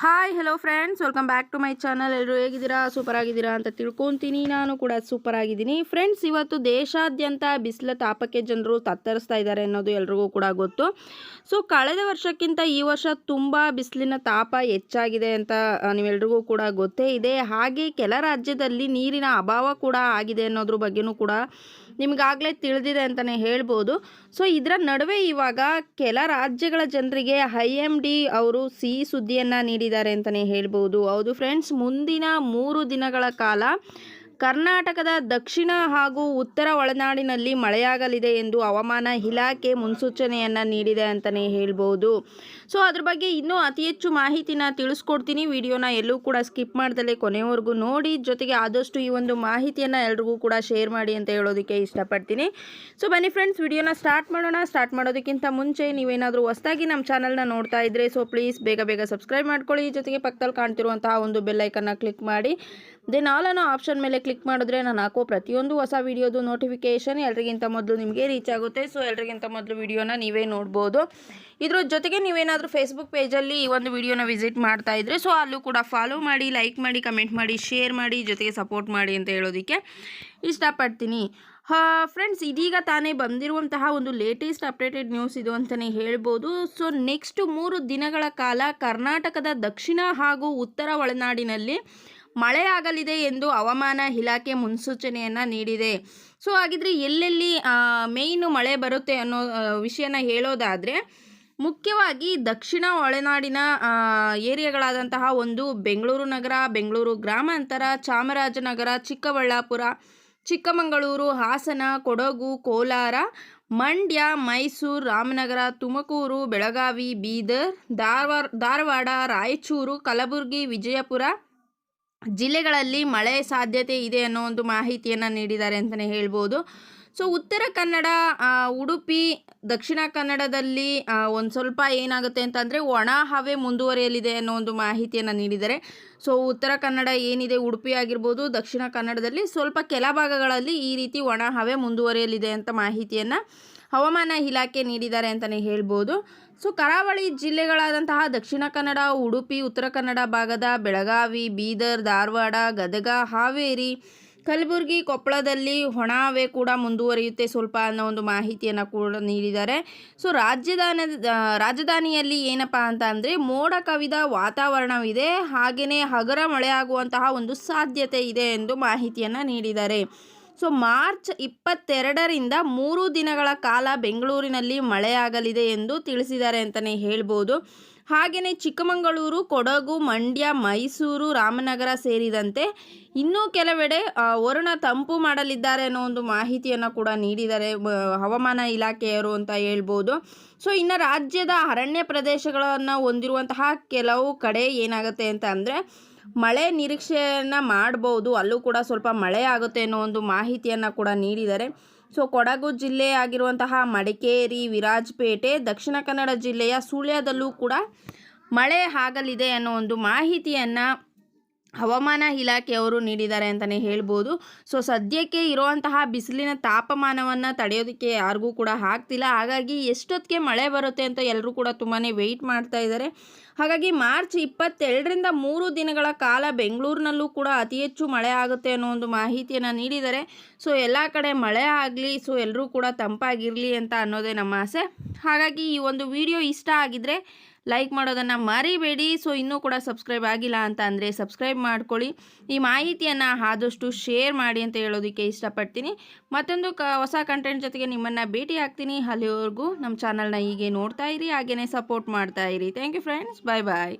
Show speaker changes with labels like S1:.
S1: Hi hello friends welcome back to my channel ಎಲ್ಲರೂ ಹೇಗಿದ್ದೀರಾ? Super ಆಗಿದ್ದೀರಾ ಅಂತ ತಿಳ್ಕೊತೀನಿ. ನಾನು ಕೂಡ ಸೂಪರ್ ಆಗಿದ್ದೀನಿ ಫ್ರೆಂಡ್ಸ್ ಇವತ್ತು ದೇಶಾದ್ಯಂತ ಬಿಸಿಲ ತಾಪಕ್ಕೆ ಜನರು ತತ್ತರಿಸ್ತಾ ಇದ್ದಾರೆ ಅನ್ನೋದು ಎಲ್ರಿಗೂ ಕೂಡ ಗೊತ್ತು. ಸೊ ಕಳೆದ ವರ್ಷಕ್ಕಿಂತ ಈ ವರ್ಷ ತುಂಬ ಬಿಸಿಲಿನ ತಾಪ ಹೆಚ್ಚಾಗಿದೆ ಅಂತ ನೀವೆಲ್ರಿಗೂ ಕೂಡ ಗೊತ್ತೇ ಇದೆ. ಹಾಗೆ ಕೆಲ ರಾಜ್ಯದಲ್ಲಿ ನೀರಿನ ಅಭಾವ ಕೂಡ ಆಗಿದೆ ಅನ್ನೋದ್ರ ಬಗ್ಗೆನೂ ಕೂಡ ನಿಮಗಾಗಲೇ ತಿಳಿದಿದೆ ಅಂತಲೇ ಹೇಳ್ಬೋದು. ಸೊ ಇದರ ನಡುವೆ ಇವಾಗ ಕೆಲ ರಾಜ್ಯಗಳ ಜನರಿಗೆ ಐ ಎಂ ಡಿ ಅವರು ಸಿಹಿ ಸುದ್ದಿಯನ್ನು ನೀಡಿದ್ದಾರೆ ಅಂತಲೇ ಹೇಳ್ಬೋದು. ಹೌದು ಫ್ರೆಂಡ್ಸ್ ಮುಂದಿನ ಮೂರು ದಿನಗಳ ಕಾಲ ಕರ್ನಾಟಕದ ದಕ್ಷಿಣ ಹಾಗೂ ಉತ್ತರ ಒಳನಾಡಿನಲ್ಲಿ ಮಳೆಯಾಗಲಿದೆ ಎಂದು ಹವಾಮಾನ ಇಲಾಖೆ ಮುನ್ಸೂಚನೆಯನ್ನು ನೀಡಿದೆ ಅಂತಲೇ ಹೇಳ್ಬೋದು. ಸೊ ಅದ್ರ ಬಗ್ಗೆ ಇನ್ನೂ ಅತಿ ಹೆಚ್ಚು ಮಾಹಿತಿನ ತಿಳಿಸ್ಕೊಡ್ತೀನಿ. ವಿಡಿಯೋನ ಎಲ್ಲೂ ಕೂಡ ಸ್ಕಿಪ್ ಮಾಡ್ದಲೇ ಕೊನೆವರೆಗೂ ನೋಡಿ. ಜೊತೆಗೆ ಆದಷ್ಟು ಈ ಒಂದು ಮಾಹಿತಿಯನ್ನು ಎಲ್ರಿಗೂ ಕೂಡ ಶೇರ್ ಮಾಡಿ ಅಂತ ಹೇಳೋದಕ್ಕೆ ಇಷ್ಟಪಡ್ತೀನಿ. ಸೊ ಬನ್ನಿ ಫ್ರೆಂಡ್ಸ್ ವಿಡಿಯೋನ ಸ್ಟಾರ್ಟ್ ಮಾಡೋಣ. ಸ್ಟಾರ್ಟ್ ಮಾಡೋದಕ್ಕಿಂತ ಮುಂಚೆ ನೀವೇನಾದರೂ ಹೊಸದಾಗಿ ನಮ್ಮ ಚಾನಲ್ನ ನೋಡ್ತಾ ಇದ್ದರೆ ಸೊ ಪ್ಲೀಸ್ ಬೇಗ ಬೇಗ ಸಬ್ಸ್ಕ್ರೈಬ್ ಮಾಡ್ಕೊಳ್ಳಿ. ಜೊತೆಗೆ ಪಕ್ಕದಲ್ಲಿ ಕಾಣ್ತಿರುವಂತಹ ಒಂದು ಬೆಲ್ಲೈಕನ್ನ ಕ್ಲಿಕ್ ಮಾಡಿ. ದೆನ್ ಆಲ್ ಅನ್ನೋ ಆಪ್ಷನ್ ಮೇಲೆ ಕ್ಲಿಕ್ ಮಾಡಿದ್ರೆ ನಾನು ಹಾಕೋ ಪ್ರತಿಯೊಂದು ಹೊಸ ವೀಡಿಯೋದು ನೋಟಿಫಿಕೇಶನ್ ಎಲ್ರಿಗಿಂತ ಮೊದಲು ನಿಮಗೆ ರೀಚ್ ಆಗುತ್ತೆ. ಸೊ ಎಲ್ರಿಗಿಂತ ಮೊದಲು ವಿಡಿಯೋನ ನೀವೇ ನೋಡ್ಬೋದು. ಇದ್ರ ಜೊತೆಗೆ ನೀವೇನಾದರೂ ಫೇಸ್ಬುಕ್ ಪೇಜಲ್ಲಿ ಈ ಒಂದು ವಿಡಿಯೋನ ವಿಸಿಟ್ ಮಾಡ್ತಾ ಇದ್ರೆ ಸೊ ಅಲ್ಲೂ ಕೂಡ ಫಾಲೋ ಮಾಡಿ ಲೈಕ್ ಮಾಡಿ ಕಮೆಂಟ್ ಮಾಡಿ ಶೇರ್ ಮಾಡಿ, ಜೊತೆಗೆ ಸಪೋರ್ಟ್ ಮಾಡಿ ಅಂತ ಹೇಳೋದಕ್ಕೆ ಇಷ್ಟಪಡ್ತೀನಿ. ಫ್ರೆಂಡ್ಸ್ ಇದೀಗ ತಾನೇ ಬಂದಿರುವಂತಹ ಒಂದು ಲೇಟೆಸ್ಟ್ ಅಪ್ಡೇಟೆಡ್ ನ್ಯೂಸ್ ಇದು ಅಂತಲೇ ಹೇಳ್ಬೋದು. ಸೊ ನೆಕ್ಸ್ಟ್ ಮೂರು ದಿನಗಳ ಕಾಲ ಕರ್ನಾಟಕದ ದಕ್ಷಿಣ ಹಾಗೂ ಉತ್ತರ ಒಳನಾಡಿನಲ್ಲಿ ಮಳೆ ಆಗಲಿದೆ ಎಂದು ಹವಾಮಾನ ಇಲಾಖೆ ಮುನ್ಸೂಚನೆಯನ್ನು ನೀಡಿದೆ. ಸೊ, ಹಾಗಿದ್ರೆ ಎಲ್ಲೆಲ್ಲಿ ಮೇಯ್ನು ಮಳೆ ಬರುತ್ತೆ ಅನ್ನೋ ವಿಷಯನ ಹೇಳೋದಾದರೆ, ಮುಖ್ಯವಾಗಿ ದಕ್ಷಿಣ ಒಳನಾಡಿನ ಏರಿಯಾಗಳಾದಂತಹ ಒಂದು ಬೆಂಗಳೂರು ನಗರ, ಬೆಂಗಳೂರು ಗ್ರಾಮಾಂತರ, ಚಾಮರಾಜನಗರ, ಚಿಕ್ಕಬಳ್ಳಾಪುರ, ಚಿಕ್ಕಮಗಳೂರು, ಹಾಸನ, ಕೊಡಗು, ಕೋಲಾರ, ಮಂಡ್ಯ, ಮೈಸೂರು, ರಾಮನಗರ, ತುಮಕೂರು, ಬೆಳಗಾವಿ, ಬೀದರ್, ಧಾರವಾಡ ಧಾರವಾಡ, ರಾಯಚೂರು, ಕಲಬುರಗಿ, ವಿಜಯಪುರ ಜಿಲ್ಲೆಗಳಲ್ಲಿ ಮಳೆ ಸಾಧ್ಯತೆ ಇದೆ ಅನ್ನೋ ಒಂದು ಮಾಹಿತಿಯನ್ನು ನೀಡಿದ್ದಾರೆ ಅಂತಲೇ ಹೇಳ್ಬೋದು. ಸೊ, ಉತ್ತರ ಕನ್ನಡ ಉಡುಪಿ, ದಕ್ಷಿಣ ಕನ್ನಡದಲ್ಲಿ ಒಂದು ಸ್ವಲ್ಪ ಏನಾಗುತ್ತೆ ಅಂತಂದರೆ ಒಣ ಹವೆ ಮುಂದುವರಿಯಲಿದೆ ಅನ್ನೋ ಒಂದು ಮಾಹಿತಿಯನ್ನು ನೀಡಿದ್ದಾರೆ. ಸೊ, ಉತ್ತರ ಕನ್ನಡ ಏನಿದೆ, ಉಡುಪಿ ಆಗಿರ್ಬೋದು, ದಕ್ಷಿಣ ಕನ್ನಡದಲ್ಲಿ ಸ್ವಲ್ಪ ಕೆಲ ಭಾಗಗಳಲ್ಲಿ ಈ ರೀತಿ ಒಣ ಹವೆ ಮುಂದುವರಿಯಲಿದೆ ಅಂತ ಮಾಹಿತಿಯನ್ನು ಹವಾಮಾನ ಇಲಾಖೆ ನೀಡಿದ್ದಾರೆ ಅಂತಲೇ ಹೇಳ್ಬೋದು. ಸೊ, ಕರಾವಳಿ ಜಿಲ್ಲೆಗಳಾದಂತಹ ದಕ್ಷಿಣ ಕನ್ನಡ, ಉಡುಪಿ, ಉತ್ತರ ಕನ್ನಡ ಭಾಗದ ಬೆಳಗಾವಿ, ಬೀದರ್, ಧಾರವಾಡ, ಗದಗ, ಹಾವೇರಿ, ಕಲಬುರಗಿ, ಕೊಪ್ಪಳದಲ್ಲಿ ಹೊಣಾವೆ ಕೂಡ ಮುಂದುವರಿಯುತ್ತೆ ಸ್ವಲ್ಪ ಅನ್ನೋ ಒಂದು ಮಾಹಿತಿಯನ್ನು ಕೂಡ ನೀಡಿದ್ದಾರೆ. ಸೊ ರಾಜಧಾನ ರಾಜಧಾನಿಯಲ್ಲಿ ಏನಪ್ಪ ಅಂತ ಅಂದರೆ ಮೋಡ ಕವಿದ ವಾತಾವರಣವಿದೆ. ಹಾಗೆಯೇ ಹಗರ ಮಳೆಯಾಗುವಂತಹ ಒಂದು ಸಾಧ್ಯತೆ ಇದೆ ಎಂದು ಮಾಹಿತಿಯನ್ನು ನೀಡಿದ್ದಾರೆ. ಸೊ ಮಾರ್ಚ್ ಇಪ್ಪತ್ತೆರಡರಿಂದ ಮೂರು ದಿನಗಳ ಕಾಲ ಬೆಂಗಳೂರಿನಲ್ಲಿ ಮಳೆಯಾಗಲಿದೆ ಎಂದು ತಿಳಿಸಿದ್ದಾರೆ ಅಂತಲೇ ಹೇಳ್ಬೋದು. ಹಾಗೆಯೇ ಚಿಕ್ಕಮಗಳೂರು, ಕೊಡಗು, ಮಂಡ್ಯ, ಮೈಸೂರು, ರಾಮನಗರ ಸೇರಿದಂತೆ ಇನ್ನೂ ಕೆಲವೆಡೆ ವರುಣ ತಂಪು ಮಾಡಲಿದ್ದಾರೆ ಅನ್ನೋ ಒಂದು ಮಾಹಿತಿಯನ್ನು ಕೂಡ ನೀಡಿದ್ದಾರೆ ಹವಾಮಾನ ಇಲಾಖೆಯವರು ಅಂತ ಹೇಳ್ಬೋದು. ಸೊ ಇನ್ನು ರಾಜ್ಯದ ಅರಣ್ಯ ಪ್ರದೇಶಗಳನ್ನು ಹೊಂದಿರುವಂತಹ ಕೆಲವು ಕಡೆ ಏನಾಗುತ್ತೆ ಅಂತ ಅಂದರೆ ಮಳೆ ನಿರೀಕ್ಷೆಯನ್ನು ಮಾಡ್ಬೋದು, ಅಲ್ಲೂ ಕೂಡ ಸ್ವಲ್ಪ ಮಳೆ ಆಗುತ್ತೆ ಅನ್ನೋ ಒಂದು ಮಾಹಿತಿಯನ್ನು ಕೂಡ ನೀಡಿದ್ದಾರೆ. ಸೊ, ಕೊಡಗು ಜಿಲ್ಲೆ ಆಗಿರುವಂತಹ ಮಡಿಕೇರಿ, ವಿರಾಜಪೇಟೆ, ದಕ್ಷಿಣ ಕನ್ನಡ ಜಿಲ್ಲೆಯ ಸುಳ್ಯದಲ್ಲೂ ಕೂಡ ಮಳೆ ಆಗಲಿದೆ ಅನ್ನೋ ಒಂದು ಮಾಹಿತಿಯನ್ನು ಹವಾಮಾನ ಇಲಾಖೆಯವರು ನೀಡಿದ್ದಾರೆ ಅಂತಲೇ ಹೇಳ್ಬೋದು. ಸೊ, ಸದ್ಯಕ್ಕೆ ಇರುವಂತಹ ಬಿಸಿಲಿನ ತಾಪಮಾನವನ್ನು ತಡೆಯೋದಕ್ಕೆ ಯಾರಿಗೂ ಕೂಡ ಆಗ್ತಿಲ್ಲ. ಹಾಗಾಗಿ ಎಷ್ಟೊತ್ತಿಗೆ ಮಳೆ ಬರುತ್ತೆ ಅಂತ ಎಲ್ಲರೂ ಕೂಡ ತುಂಬಾ ವೆಯ್ಟ್ ಮಾಡ್ತಾ ಇದ್ದಾರೆ. ಹಾಗಾಗಿ ಮಾರ್ಚ್ ಇಪ್ಪತ್ತೆರಡರಿಂದ ಮೂರು ದಿನಗಳ ಕಾಲ ಬೆಂಗಳೂರಿನಲ್ಲೂ ಕೂಡ ಅತಿ ಹೆಚ್ಚು ಮಳೆ ಆಗುತ್ತೆ ಅನ್ನೋ ಒಂದು ಮಾಹಿತಿಯನ್ನು ನೀಡಿದ್ದಾರೆ. ಸೊ, ಎಲ್ಲ ಕಡೆ ಮಳೆ ಆಗಲಿ, ಸೊ ಎಲ್ಲರೂ ಕೂಡ ತಂಪಾಗಿರಲಿ ಅಂತ ಅನ್ನೋದೇ ನಮ್ಮ ಆಸೆ. ಹಾಗಾಗಿ ಈ ಒಂದು ವಿಡಿಯೋ ಇಷ್ಟ ಆಗಿದ್ರೆ ಲೈಕ್ ಮಾಡೋದನ್ನು ಮರಿಬೇಡಿ. ಸೊ ಇನ್ನೂ ಕೂಡ ಸಬ್ಸ್ಕ್ರೈಬ್ ಆಗಿಲ್ಲ ಅಂತ ಅಂದರೆ ಸಬ್ಸ್ಕ್ರೈಬ್ ಮಾಡ್ಕೊಳ್ಳಿ. ಈ ಮಾಹಿತಿಯನ್ನು ಆದಷ್ಟು ಶೇರ್ ಮಾಡಿ ಅಂತ ಹೇಳೋದಕ್ಕೆ ಇಷ್ಟಪಡ್ತೀನಿ. ಮತ್ತೊಂದು ಕ, ಹೊಸ ಕಂಟೆಂಟ್ ಜೊತೆಗೆ ನಿಮ್ಮನ್ನು ಭೇಟಿ ಆಗ್ತೀನಿ. ಅಲ್ಲಿವರೆಗೂ ನಮ್ಮ ಚಾನಲ್ನ ಹೀಗೆ ನೋಡ್ತಾ ಇರಿ ಹಾಗೆಯೇ ಸಪೋರ್ಟ್ ಮಾಡ್ತಾ ಇರಿ. Thank you friends bye bye